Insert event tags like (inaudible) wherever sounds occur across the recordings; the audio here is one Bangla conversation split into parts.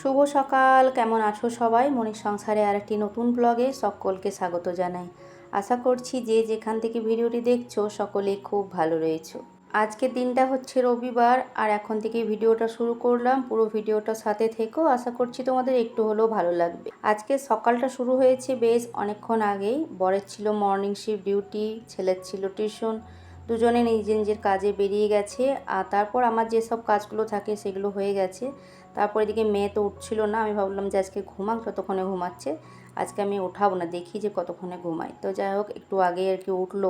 শুভ সকাল, কেমন আছো সবাই? মনির সংসারে আর একটি নতুন ব্লগে সকলকে স্বাগত জানাই। আশা করছি যে যেখান থেকে ভিডিওটি দেখছ সকলে খুব ভালো রয়েছো। আজকের দিনটা হচ্ছে রবিবার, আর এখন থেকে ভিডিওটা শুরু করলাম। পুরো ভিডিওটা সাথে থেকেও আশা করছি তোমাদের একটু হলেও ভালো লাগবে। আজকে সকালটা শুরু হয়েছে বেশ অনেকক্ষণ আগেই। বরের ছিল মর্নিং শিফট ডিউটি ছেলের ছিল টিউশন দুজনে নিজের নিজের কাজে বেরিয়ে গেছে। আর তারপর আমার যেসব কাজগুলো থাকে সেগুলো হয়ে গেছে। তারপর এদিকে মেয়ে তো উঠছিল না, আমি ভাবলাম যে আজকে ঘুমাক, যতক্ষণে ঘুমাচ্ছে আজকে আমি ওঠাবো না, দেখি যে কতক্ষণে ঘুমাই তো যাই হোক, একটু আগে আর কি উঠল।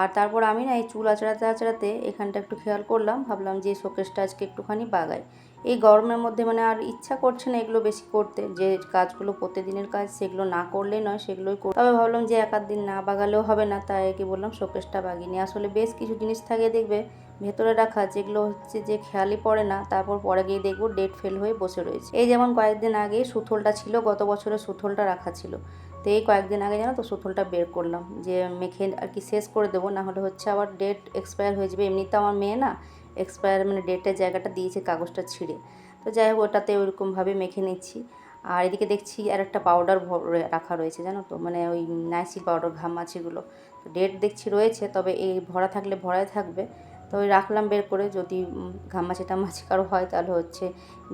আর তারপর আমি না এই চুল আচড়াতে আচড়াতে এখানটা একটু খেয়াল করলাম, ভাবলাম যে শোকেসটা আজকে একটুখানি বাগাই। এই গরমের মধ্যে মানে আর ইচ্ছা করছে না এগুলো বেশি করতে, যে কাজগুলো প্রতিদিনের কাজ সেগুলো না করলেই নয়, সেগুলোই করতে তবে ভাবলাম যে এক দিন না বাগালেও হবে না, তাই কি বললাম শোকেসটা বাগিয়ে আসলে বেশ কিছু জিনিস থাকে দেখবে ভেতরে রাখা যেগুলো হচ্ছে যে খেয়ালই পড়ে না। তারপর পরে গিয়ে দেখব ডেট ফেল হয়ে বসে রয়েছে। এই যেমন কয়েকদিন আগে সুথলটা ছিল, গত বছরের সুথলটা রাখা ছিল। তো এই কয়েকদিন আগে জানো তো সুথলটা বের করলাম যে মেখে আর কি শেষ করে দেবো, না হলে হচ্ছে আবার ডেট এক্সপায়ার হয়ে যাবে। এমনিতে আমার মেয়ে না এক্সপায়ার মানে ডেটের জায়গাটা দিয়েছে কাগজটা ছিঁড়ে। তো যাই হোক, ওটাতে ওইরকমভাবে মেখে নিচ্ছি। আর এদিকে দেখছি আর একটা পাউডার রাখা রয়েছে, জানো তো? মানে ওই নাইসিল পাউডার ঘামাছিগুলো ডেট দেখছি রয়েছে, তবে এই ভরা থাকলে ভরাই থাকবে। তো ওই রাখলাম বের করে, যদি ঘামাচি টামাচি কারও হয় তাহলে হচ্ছে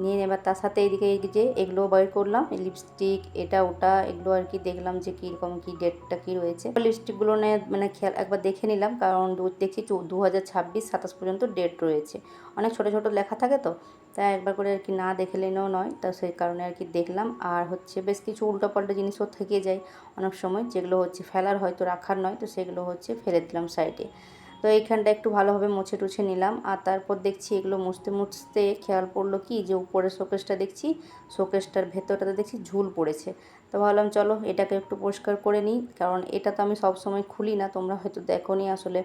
নিয়ে নেবার তার সাথে এইদিকে এই যে এগুলো বের করলাম লিপস্টিক এটা, ওটা, এগুলো আর কি দেখলাম যে কীরকম কী ডেটটা কী রয়েছে। লিপস্টিকগুলো নিয়ে মানে খেয়াল, একবার দেখে নিলাম, কারণ দেখছি দু হাজার ছাব্বিশ সাতাশ পর্যন্ত ডেট রয়েছে। অনেক ছোটো ছোটো লেখা থাকে তো, তাই একবার করে আর কি না দেখে নিলেও নয়, তা সেই কারণে আর কি দেখলাম। আর হচ্ছে বেশ কিছু উল্টোপাল্টা জিনিসও থেকে যায় অনেক সময়, যেগুলো হচ্ছে ফেলার হয়তো রাখার নয়, তো সেগুলো হচ্ছে ফেলে দিলাম সাইডে তো এইখানটা একটু ভালোভাবে মুছে টুছে নিলাম। আর তারপর দেখছি এগুলো মুছতে মুছতে খেয়াল পড়ল কি যে উপরের শোকেসটা দেখছি, শোকেসটার ভেতরটাতে দেখছি ঝুল পড়েছে। তো ভাবলাম চলো এটাকে একটু পরিষ্কার করে নিই, কারণ এটা তো আমি সবসময় খুলি না, তোমরা হয়তো দেখো আসলে।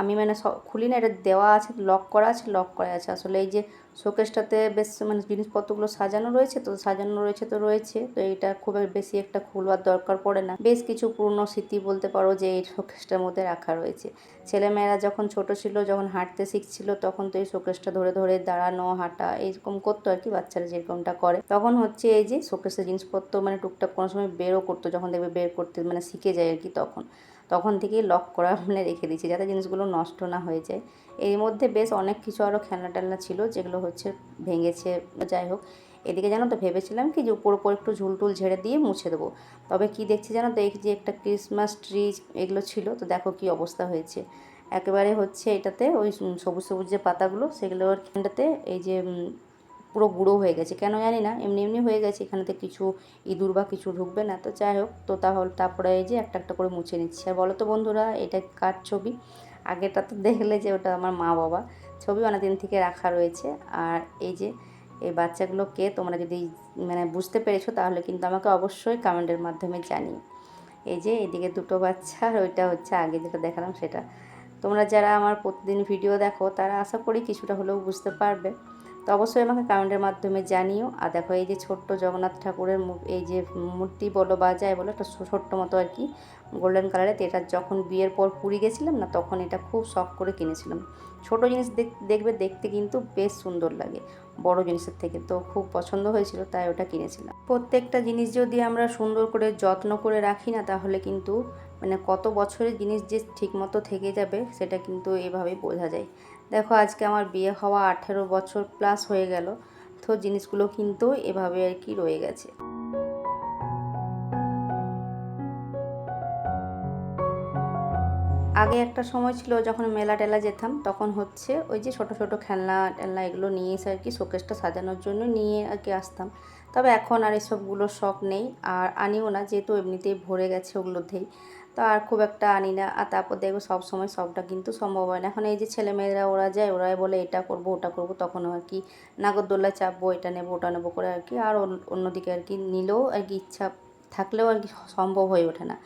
আমি মানে খুলি না, এটা দেওয়া আছে লক করা আছে লক করা আছে। আসলে এই যে শোকেসটাতে বেশ মানে জিনিসপত্রগুলো সাজানো রয়েছে তো, সাজানো রয়েছে তো রয়েছে, তো এটা খুব বেশি একটা খুলবার দরকার পড়ে না। বেশ কিছু পুরনো স্মৃতি বলতে পারো যে এই শোকেসটার মধ্যে রাখা রয়েছে। ছেলেমেয়েরা যখন ছোট ছিল, যখন হাঁটতে শিখছিল, তখন তো এই শোকেসটা ধরে ধরে দাঁড়ানো, হাঁটা এইরকম করতো আর কি বাচ্চারা যেরকমটা করে। তখন হচ্ছে এই যে শোকেসের জিনিসপত্র মানে টুকটাক কোনো সময় বেরও করতো, যখন দেখবে বের করতে মানে শিখে যায় আর কি তখন। তখন থেকেই লক করা মানে রেখে দিয়েছি যাতে জিনিসগুলো নষ্ট না হয়ে যায়। এর মধ্যে বেশ অনেক কিছু আরও খেলনা টেলনা ছিল যেগুলো হচ্ছে ভেঙেছে, যাই হোক। এদিকে জানো তো ভেবেছিলাম কি যে উপর উপর একটু ঝুলটুল ঝেড়ে দিয়ে মুছে দেবো। তবে কি দেখছি জানো তো এই যে একটা ক্রিসমাস ট্রি এগুলো ছিল তো দেখো কি অবস্থা হয়েছে। একেবারে হচ্ছে এটাতে ওই সবুজ সবুজ যে পাতাগুলো সেগুলোর এখানটাতে এই যে পুরো গুঁড়ো হয়ে গেছে। কেন জানি না, এমনি এমনি হয়ে গেছে, এখানেতে কিছু ইঁদুর বা কিছু ঢুকবে না। তো যাই হোক, তো তাহলে, তারপরে এই যে একটা একটা করে মুছে নিচ্ছি। আর বলো তো বন্ধুরা, এটা কার ছবি? আগেটা তো দেখলে যে ওটা আমার মা বাবা। ছবি অনেকদিন থেকে রাখা রয়েছে। আর এই যে, এই বাচ্চাগুলোকে তোমরা যদি মানে বুঝতে পেরেছ, তাহলে কিন্তু আমাকে অবশ্যই কমেন্টের মাধ্যমে জানিও। এই যে, এদিকে দুটো বাচ্চা, আর ওইটা হচ্ছে আগে যেটা দেখালাম সেটা। তোমরা যারা আমার প্রতিদিন ভিডিও দেখো, তারা আশা করি কিছুটা হলেও বুঝতে পারবে। তো অবশ্যই আমাকে কমেন্টের মাধ্যমে জানিও। আর দেখো, এই যে ছোট্ট জগন্নাথ ঠাকুরের এই যে মূর্তি বলো বা যায় বলো, একটা ছোট্ট মতো আর কি গোল্ডেন কালারের তো এটা যখন বিয়ের পর পুরী গেছিলাম না, তখন এটা খুব শখ করে কিনেছিলাম। ছোট জিনিস দেখবে, দেখতে কিন্তু বেশ সুন্দর লাগে, বড় জিনিসের থেকে। তো খুব পছন্দ হয়েছিল, তাই ওটা কিনেছিলাম। প্রত্যেকটা জিনিস যদি আমরা সুন্দর করে, যত্ন করে রাখি না, তাহলে কিন্তু মানে কত বছরের জিনিস যে ঠিকমতো থেকে যাবে, সেটা কিন্তু এভাবেই বোঝা যায়। দেখো, আজকে আমার বিয়ে হওয়া আঠেরো বছর প্লাস হয়ে গেল, তো জিনিসগুলো কিন্তু এভাবে আর কি রয়ে গেছে। আগে একটা সময় ছিল যখন মেলা টেলা যেতাম, তখন হচ্ছে ওই যে ছোট ছোট খেলনা টেলনা এগুলো নিয়ে এসে আর কি শোকেসটা সাজানোর জন্য নিয়ে আর কি আসতাম। তবে এখন আর এসবগুলোর শখ নেই, আর আনিও না, যেহেতু এমনিতেই ভরে গেছে ওগুলোতেই। তো আর খুব একটা আনি না। আর তারপর দেখব সব সময় সবটা কিন্তু সম্ভব হয় না। এখন এই যে ছেলেমেয়েরা ওরা যায়, ওরাই বলে এটা করব, ওটা করব, তখন আর কি নাগরদোল্লা চাপবো, এটা নেব, ওটা নেব করে আর কি। আর অন্যদিকে আর কি নিলেও আর কি ইচ্ছা থাকলেও আর কি সম্ভব হয়ে ওঠে না।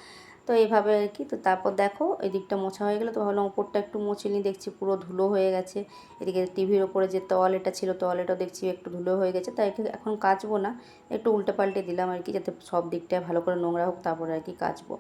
তো এইভাবে আর কি। তো তারপর দেখো এই দিকটা মোছা হয়ে গেলো, তো ভাবলাম ওপরটা একটু মুছে নিই, দেখছি পুরো ধুলো হয়ে গেছে। এদিকে টিভির ওপরে যে তোয়ালেটা ছিল তোয়ালেটাও দেখছি একটু ধুলো হয়ে গেছে। তাই এখন কাচবো না, একটু উল্টে পাল্টে দিলাম আর কি, যাতে সব দিকটায় ভালো করে নোংরা হোক, তারপরে আর কি কাচবো।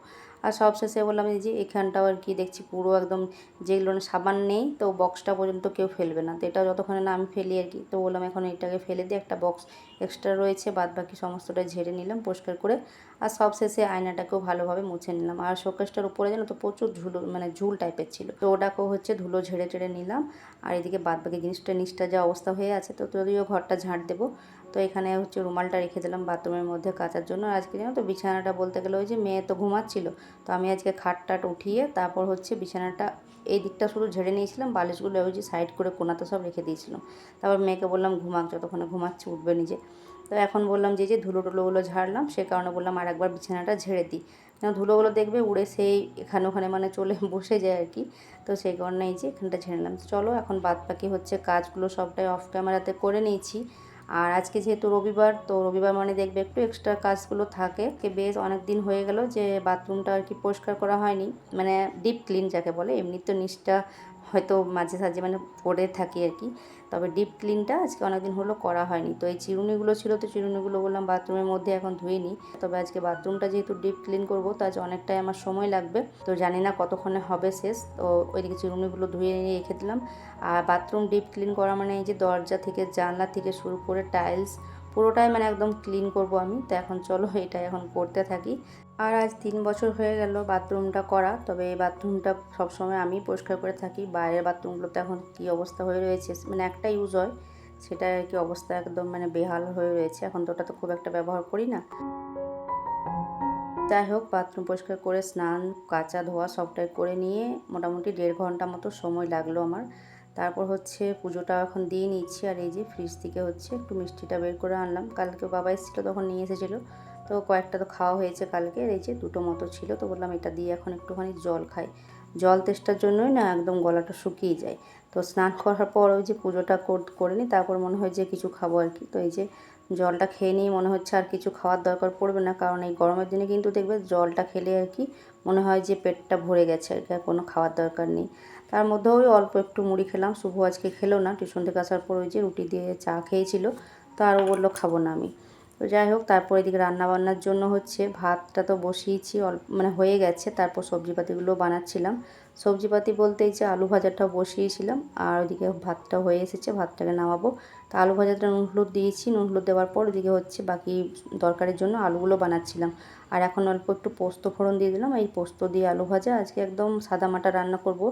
আর সব শেষে বললাম, এই যে এখানটাও আর কি দেখছি পুরো একদম যেগুলো সাবান নেই, তো বক্সটা পর্যন্ত কেউ ফেলবে না। তো এটা যতক্ষণে না আমি ফেলি আর কি, তো বললাম, এখন এটাকে ফেলে দিয়ে একটা বক্স এক্সট্রা রয়েছে, বাদ বাকি সমস্তটা ঝেড়ে নিলাম, পরিষ্কার করে। আর সব শেষে আয়নাটাকেও ভালোভাবে মুছে নিলাম। আর শোকেসটার উপরে যেন তো প্রচুর ঝুলো মানে ঝুল টাইপের ছিল। তো ওটাকেও হচ্ছে ধুলো ঝেড়ে টেড়ে নিলাম। আর এদিকে বাদ বাকি জিনিসটা, নিচটা যা অবস্থা হয়ে আছে, তো যদিও ঘরটা ঝাঁট দেবো। তো এখানে হচ্ছে রুমালটা রেখে দিলাম বাথরুমের মধ্যে কাচার জন্য। আজকে জানো তো বিছানাটা বলতে গেলে ওই যে মেয়ে তো ঘুমাচ্ছিল। তো আমি আজকে খাট টাট উঠিয়ে তারপর হচ্ছে বিছানাটা এই দিকটা শুধু ঝেড়ে নিয়েছিলাম, বালিশগুলো ওই যে সাইড করে কোনাতে সব রেখে দিয়েছিলাম। তারপর মেয়েকে বললাম, ঘুমাক, যতক্ষণে ঘুমাচ্ছে উঠবে নিজে। তো এখন বললাম যে যে ধুলো টুলোগুলো ঝাড়লাম, সে কারণে বললাম আর একবার বিছানাটা ঝেড়ে দিই। কেন ধুলোগুলো দেখবে উড়ে সেই এখানে ওখানে মানে চলে (laughs) বসে যায় আর কি। তো সেই কারণে এই যে এখানটা ঝেড়ে নিলাম। চলো এখন বাদ বাকি হচ্ছে কাজগুলো সবটাই অফ ক্যামেরাতে করে নিয়েছি। আর আজকে যেহেতু রবিবার, তো রবিবার মানে দেখবে একটু এক্সট্রা কাজগুলো থাকে। বেশ অনেক দিন হয়ে গেল যে বাথরুমটা আর কি পরিষ্কার করা হয়নি। মানে ডিপ ক্লিন যাকে বলে এমনি তো নিচটা হয়তো মাঝে সাঝে মানে পড়ে থাকি আর কি। তবে ডিপ ক্লিনটা আজকে অনেকদিন হলো করা হয়নি। তো এই চিরুনিগুলো ছিল তো চিরুনিগুলো বললাম বাথরুমের মধ্যে এখন ধুয়ে নিই। তবে আজকে বাথরুমটা যেহেতু ডিপ ক্লিন করব, তো আজ অনেকটাই আমার সময় লাগবে। তো জানি না কতক্ষণে হবে শেষ। তো ওইদিকে চিরুনিগুলো ধুয়ে নিয়ে রেখে দিলাম। আর বাথরুম ডিপ ক্লিন করা মানে এই যে দরজা থেকে জানলা থেকে শুরু করে টাইলস পুরোটাই মানে একদম ক্লিন করব আমি। তো এখন চলো এটা এখন করতে থাকি। আর আজ তিন বছর হয়ে গেল বাথরুমটা করা, তবে এই বাথরুমটা সবসময় আমি পরিষ্কার করে থাকি। বাইরের বাথরুমগুলোতে এখন কী অবস্থা হয়ে রয়েছে মানে একটা ইউজ হয়, সেটা আর কি অবস্থা একদম মানে বেহাল হয়ে রয়েছে। এখন তো ওটা তো খুব একটা ব্যবহার করি না। যাই হোক, বাথরুম পরিষ্কার করে স্নান, কাচা ধোয়া সবটাই করে নিয়ে মোটামুটি দেড় ঘণ্টা মতো সময় লাগল আমার। তারপর হচ্ছে পুজোটা এখন দিয়ে নিচ্ছি আর এই যে ফ্রিজ থেকে হচ্ছে একটু মিষ্টিটা বের করে আনলাম। কালকে বাবা এসেছিল, তখন নিয়ে এসেছিল। তো কয়েকটা তো খাওয়া হয়েছে কালকে এই যে দুটো মতো ছিল। তো বললাম এটা দিয়ে এখন একটুখানি জল খাই। জল তেষ্টার জন্যই না একদম গলাটা শুকিয়ে যায়। তো স্নান করার পর ওই যে পুজোটা করে নিই, তারপর মনে হয় যে কিছু খাব আর কি। তো এই যে জলটা খেয়ে নিয়ে মনে হচ্ছে আর কিছু খাওয়ার দরকার পড়বে না, কারণ এই গরমের দিনে কিন্তু দেখবে জলটা খেলে আর কি মনে হয় যে পেটটা ভরে গেছে আর কি, আর কোনো খাওয়ার দরকার নেই। তার মধ্যেও ওই অল্প একটু মুড়ি খেলাম। শুভ আজকে খেলো না, টিউশন থেকে আসার পর ওই যে রুটি দিয়ে চা খেয়েছিল, তো আরও বলল খাব না আমি। তো যাই হোক, তারপর এদিকে রান্নাবান্নার জন্য হচ্ছে ভাতটা তো বসিয়েছি অল্প মানে হয়ে গেছে। তারপর সবজিপাতিগুলো বানাচ্ছিলাম। সবজিপাতি বলতে এই যে আলু ভাজাটাও বসিয়েছিলাম, আর ওইদিকে ভাতটা হয়ে এসেছে, ভাতটাকে নামাবো। তো আলু ভাজাটা নুন হলুদ দিয়েছি, নুন হলুদ দেওয়ার পর ওইদিকে হচ্ছে বাকি দরকারের জন্য আলুগুলো বানাচ্ছিলাম। আর এখন অল্প একটু পোস্ত ফোড়ন দিয়ে দিলাম, এই পোস্ত দিয়ে আলু ভাজা। আজকে একদম সাদা মাটা রান্না করব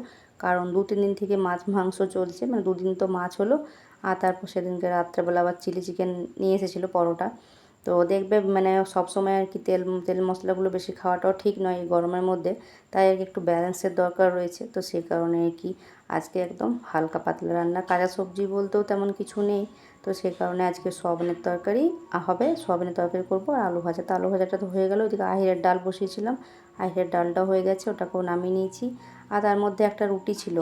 কারণ দু, তিন দিন থেকে মাছ, মাংস চলছে মানে দুদিন তো মাছ হলো, আর তারপর সেদিনকে রাত্রেবেলা আবার চিলি চিকেন নিয়ে এসেছিল পরোটা। তো দেখবে মানে সবসময় আর কি তেল তেল মশলাগুলো বেশি খাওয়াটাও ঠিক নয় গরমের মধ্যে, তাই আর কি একটু ব্যালেন্সের দরকার রয়েছে। তো সেই কারণে আর কি আজকে একদম হালকা পাতলা রান্না, কাঁচা সবজি বলতেও তেমন কিছু নেই। তো সেই কারণে আজকে সোয়াবিনের তরকারি হবে সোয়াবিনের তরকারি করব, আর আলু ভাজা। তো আলু ভাজাটা তো হয়ে গেল, ওইদিকে আহিরের ডাল বসিয়েছিলাম, আহিরের ডালটা হয়ে গেছে, ওটাকেও নামিয়ে নিয়েছি। আর তার মধ্যে একটা রুটি ছিল।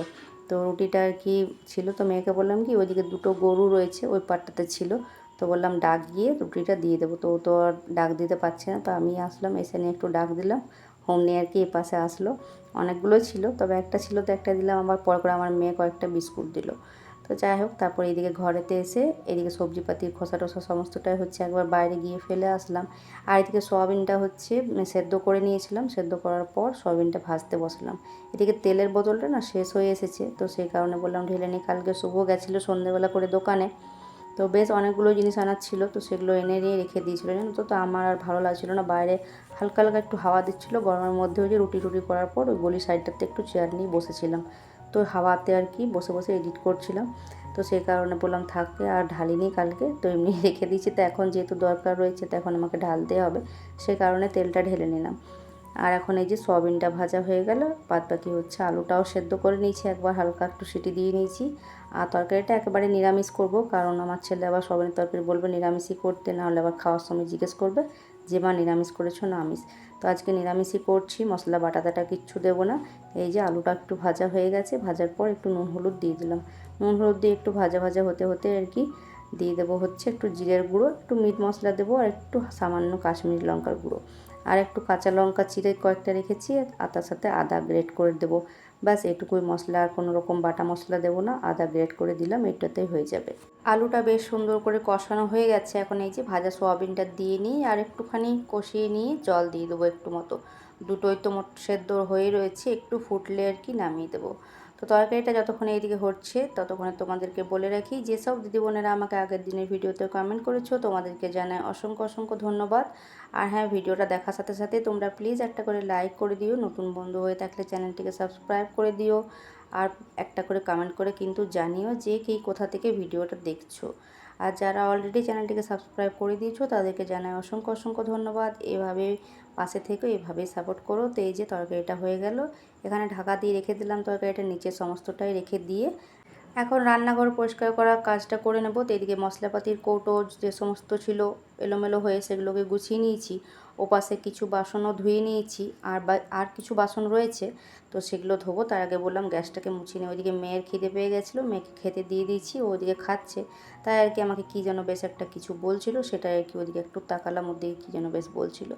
তো রুটিটা আর কি ছিল, তো মেয়েকে বললাম কি, ওইদিকে দুটো গরু রয়েছে, ওই পাটটাতে ছিল। তো বললাম, ডাক গিয়ে রুটিটা দিয়ে দেবো। তো ও তো আর ডাক দিতে পারছে না, তো আমি আসলাম, এসে নিয়ে একটু ডাক দিলাম। হোম নিয়ে আর কি এ পাশে আসলো। অনেকগুলো ছিল, তবে একটা ছিল তো একটা দিলাম, আবার পর করে আমার মেয়ে কয়েকটা বিস্কুট দিল। তো যাই হোক, তারপর এদিকে ঘরেতে এসে এদিকে সবজিপাতির খোসা টোসা সমস্তটাই হচ্ছে একবার বাইরে গিয়ে ফেলে আসলাম। আর এদিকে সোয়াবিনটা হচ্ছে সেদ্ধ করে নিয়েছিলাম। সেদ্ধ করার পর সোয়াবিনটা ভাজতে বসলাম। এদিকে তেলের বোতলটা না শেষ হয়ে এসেছে। তো সেই কারণে বললাম, ঢেলে নিই কালকে শুভ গেছিল সন্ধ্যেবেলা করে দোকানে। তো বেশ অনেকগুলো জিনিস আনার ছিল, তো সেগুলো এনে নিয়ে রেখে দিয়েছিলো, জানো তো? তো আমার আর ভালো লাগছিল না। বাইরে হালকা হালকা একটু হাওয়া দিচ্ছিল, গরমের মধ্যে ওই যে রুটি টুটি করার পর ওই গলি সাইডটাতে একটু চেয়ার নিয়ে বসেছিলাম। তো হাওয়াতে আর কি বসে বসে এডিট করছিলাম। তো সেই কারণে বললাম থাকতে আর ঢালিনি কালকে। তো এমনি (laughs) রেখে দিয়েছি। তো এখন যেহেতু দরকার রয়েছে, তো এখন আমাকে ঢালতে হবে। সেই কারণে তেলটা ঢেলে নিলাম। আর এখন এই যে সয়াবিনটা ভাজা হয়ে গেল বাদ বাকি হচ্ছে আলুটাও সেদ্ধ করে নিয়েছি। একবার হালকা একটু সিটি দিয়ে নিয়েছি। আর তরকারিটা একেবারে নিরামিষ করব, কারণ আমার ছেলে আবার সবাই তরকারি বলবে, নিরামিষই করতে, নাহলে আবার খাওয়ার সময় জিজ্ঞেস করবে। যে মা নিরামিষ করেছ না আমিষ তো আজকে নিরামিষই করছি, মশলা বাটাটাটা কিচ্ছু দেবো না। এই যে আলুটা একটু ভাজা হয়ে গেছে, ভাজার পর একটু নুন হলুদ দিয়ে দিলাম। নুন হলুদ দিয়ে একটু ভাজা ভাজা হতে হতে আর কি দিয়ে দেবো হচ্ছে একটু জিরের গুঁড়ো, একটু মিট মশলা দেবো আর একটু সামান্য কাশ্মীরি লঙ্কার গুঁড়ো। আর একটু কাঁচা লঙ্কা চিরে কয়েকটা রেখেছি, আর তার সাথে আদা গ্রেট করে দেবো। ব্যাস এটুকুই মশলা, আর কোনো রকম বাটা মশলা দেবো না। আদা গ্রেট করে দিলাম এটাতেই হয়ে যাবে। আলুটা বেশ সুন্দর করে কষানো হয়ে গেছে। এখন এই যে ভাজা সোয়াবিনটা দিয়ে নিই, আর একটুখানি কষিয়ে নিয়ে জল দিয়ে দেবো একটু মতো। দুটোই তো মোট সেদ্ধ হয়ে রয়েছে, একটু ফুটলে আর কি নামিয়ে দেবো। তো তরকারিটা যতক্ষণ এইদিকে হচ্ছে, ততক্ষণে তোমাদেরকে বলে রাখি, যেসব দিদি বোনেরা আমাকে আগের দিনের ভিডিওতে কমেন্ট করেছ, তোমাদেরকে জানাই অসংখ্য অসংখ্য ধন্যবাদ। আর হ্যাঁ ভিডিওটা দেখার সাথে সাথে তোমরা প্লিজ একটা করে লাইক করে দিও, নতুন বন্ধু হয়ে থাকলে চ্যানেলটিকে সাবস্ক্রাইব করে দিও। আর একটা করে কমেন্ট করে কিন্তু জানিও যে কী কোথা থেকে ভিডিওটা দেখছ। আর যারা অলরেডি চ্যানেলটিকে সাবস্ক্রাইব করে দিয়েছ, তাদেরকে জানাই অসংখ্য অসংখ্য ধন্যবাদ। এভাবে পাশে থেকে এভাবেই সাপোর্ট করো। তো এই যে তরকারিটা হয়ে গেল, এখানে ঢাকা দিয়ে রেখে দিলাম তরকারিটা, নিচে সমস্তটাই রেখে দিয়ে। এখন রান্নাঘর পরিষ্কার করার কাজটা করে নেব। তো এদিকে মশলাপাতির কৌটো যে সমস্ত ছিল, এলোমেলো হয়ে সেগুলোকে গুছিয়ে নিয়েছি। ওপাশে কিছু বাসনও ধুয়ে নিয়েছি। আর আর কিছু বাসন রয়েছে, তো সেগুলো ধোবো। তার আগে বললাম গ্যাসটাকে মুছিয়ে নিই ওইদিকে মেয়ের খিদে পেয়ে গেছিল। মেয়েকে খেতে দিয়ে দিয়েছি ওদিকে খাচ্ছে। তাই আর কি আমাকে কী যেন বেশ একটা কিছু বলছিল সেটা আর কি ওদিকে একটু তাকালাম ওদিকে কী যেন বেশ বলছিল।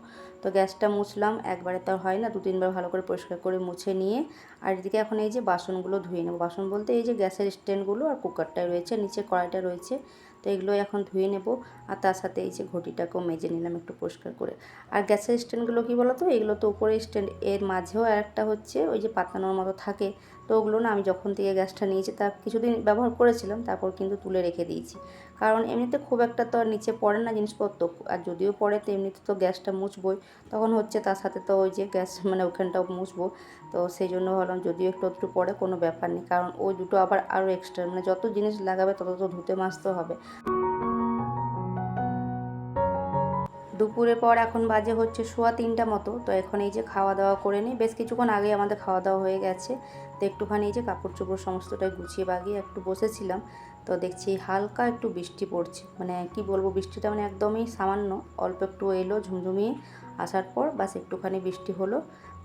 তো গ্যাসটা মুছলাম, একবারে তো হয় না, দু তিনবার ভালো করে পরিষ্কার করে মুছে নিয়ে। আর এদিকে এখন এই যে বাসনগুলো ধুয়ে নেব। বাসন বলতে এই যে গ্যাসের স্ট্যান্ডগুলো আর কুকারটা রয়েছে, নিচে কড়াইটা রয়েছে। তো এগুলো এখন ধুয়ে নেব। আর তার সাথে এই যে ঘটিটাকেও মেজে নিলাম একটু পরিষ্কার করে। আর গ্যাসের স্ট্যান্ডগুলো কী বলো তো এগুলো তো উপরে স্ট্যান্ড, এর মাঝেও আর একটা হচ্ছে ওই যে পাতানোর মতো থাকে। তো ওগুলো না আমি যখন থেকে গ্যাসটা নিয়েছি, তা কিছুদিন ব্যবহার করেছিলাম, তারপর কিন্তু তুলে রেখে দিয়েছি। কারণ এমনিতে খুব একটা তো নিচে পড়ে না জিনিসপত্র। আর যদিও পড়ে, তো এমনিতে তো গ্যাসটা মুছবই। তখন হচ্ছে তার সাথে তো ওই যে গ্যাস মানে ওখানটাও মুছবো। তো সেই জন্য ভাবলাম যদিও একটু একটু পরে কোনো ব্যাপার নেই। কারণ ওই দুটো আবার আরও এক্সট্রা মানে যত জিনিস লাগাবে তত তো ধুতে মাজতে হবে। দুপুরে পর এখন বাজে হচ্ছে সোয়া তিনটা মতো। তো এখন এই যে খাওয়া দাওয়া করে নিই। বেশ কিছুক্ষণ আগে আমাদের খাওয়া দাওয়া হয়ে গেছে। তো একটুখানি এই যে কাপড় চোপড় সমস্তটাই গুছিয়ে বাগিয়ে একটু বসেছিলাম। তো দেখছি হালকা একটু বৃষ্টি পড়ছে। মানে কি বলব, বৃষ্টিটা মানে একদমই সামান্য, অল্প একটু এলো ঝুমঝুমিয়ে আসার পর বাস একটুখানি বৃষ্টি হলো।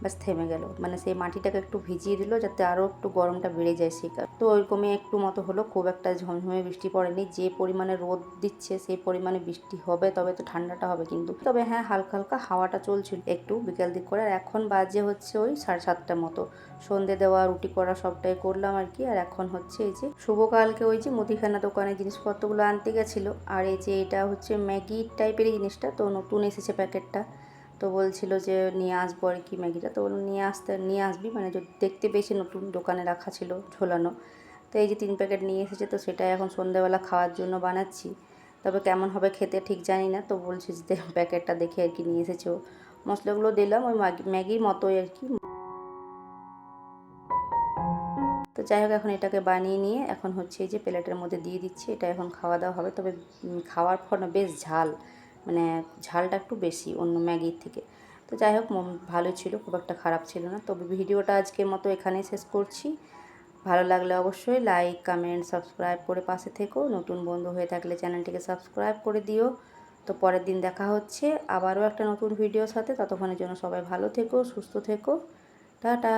ব্যাস থেমে গেল। মানে সেই মাটিটাকে একটু ভিজিয়ে দিল যাতে আরও একটু গরমটা বেড়ে যায় সেই কারণে তো ওইরকমই একটু মতো হলো, খুব একটা ঝমঝমে বৃষ্টি পড়েনি। যে পরিমাণে রোদ দিচ্ছে, সেই পরিমাণে বৃষ্টি হবে, তবে তো ঠান্ডাটা হবে কিন্তু। তবে হ্যাঁ হালকা হালকা হাওয়াটা চলছিল একটু বিকেল দিক করে। আর এখন বাজে হচ্ছে ওই সাড়ে সাতটার মতো। সন্ধে দেওয়া, রুটি করা সবটাই করলাম আর কি। আর এখন হচ্ছে এই যে শুভকালকে ওই যে মুদিখানা দোকানে জিনিসপত্রগুলো আনতে গেছিল। আর এই যে এটা হচ্ছে ম্যাগি টাইপেরই জিনিসটা, তো নতুন এসেছে প্যাকেটটা। তো বলছিল যে, নিয়ে আসব আর কি ম্যাগিটা। তো বললাম, নিয়ে আসতে, নিয়ে আসবি? মানে দেখতে পেয়েছি নতুন দোকানে রাখা ছিল ঝোলানো। তো এই যে তিন প্যাকেট নিয়ে এসেছে, তো সেটাই এখন সন্ধ্যাবেলা খাওয়ার জন্য বানাচ্ছি। তবে কেমন হবে খেতে ঠিক জানি না, তো বলছি যে প্যাকেটটা দেখে আর কি নিয়ে এসেছে ও। মশলাগুলো দিলাম, ওই ম্যাগির মতোই আর কি। তো যাই হোক, এখন এটাকে বানিয়ে নিয়ে এখন হচ্ছে এই যে প্লেটের মধ্যে দিয়ে দিচ্ছি, এটা এখন খাওয়া দাওয়া হবে। তবে খাওয়ার পর না, বেশ ঝাল। মানে ঝালটা একটু বেশি অন্য ম্যাগির থেকে। তো যাই হোক ভালো ছিল, খুব একটা খারাপ ছিল না। তবে ভিডিওটা আজকের মতো এখানেই শেষ করছি। ভালো লাগলে অবশ্যই লাইক কমেন্ট সাবস্ক্রাইব করে পাশে থেকো। নতুন বন্ধু হয়ে থাকলে চ্যানেলটিকে সাবস্ক্রাইব করে দিও। তো পরের দিন দেখা হচ্ছে আবারও একটা নতুন ভিডিওর সাথে। ততক্ষণের জন্য সবাই ভালো থেকো, সুস্থ থেকো। টাটা!